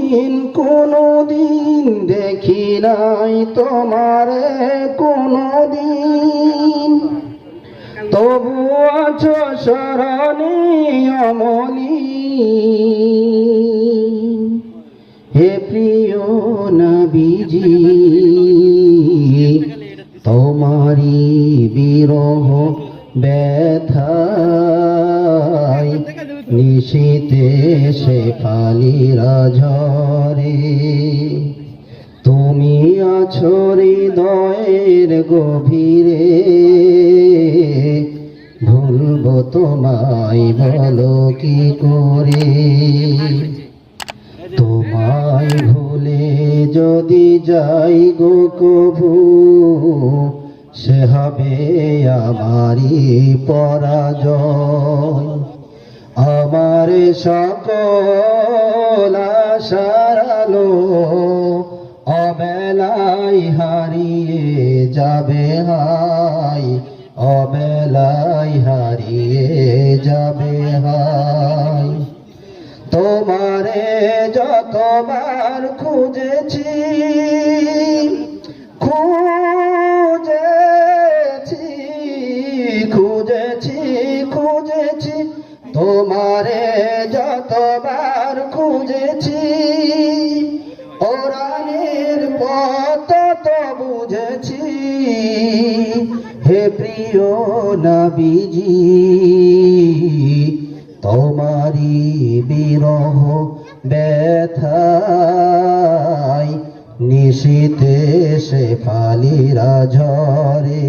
দিন কোনো দিন দেখি নাই তোমারে কোনো দিন তবু আছো স্মরণে অমলি। হে প্রিয় নবীজি তোমারি বিরহ ব্যথায় নিশীতে সে ফালিরা ঝরে তুমি আছো হৃদয়ের গভীরে। ভুলব তোমায় বলো কি করে? তোমায় ভুলে যদি যাই গো কভু, সে হবে আমারই পরাজয়। আমার সকল সারালো অবেলায় হারিয়ে যাবে হাই অবেলায় হারিয়ে যাবে হাই। তোমারে যতবার খুঁজেছি তোমারে যতবার খুঁজেছি ওরানের পথ তো বুঝেছি। হে প্রিয় নবীজি তোমারি বিরহ ব্যথায় নিশীতে সে ফালিরা ঝরে।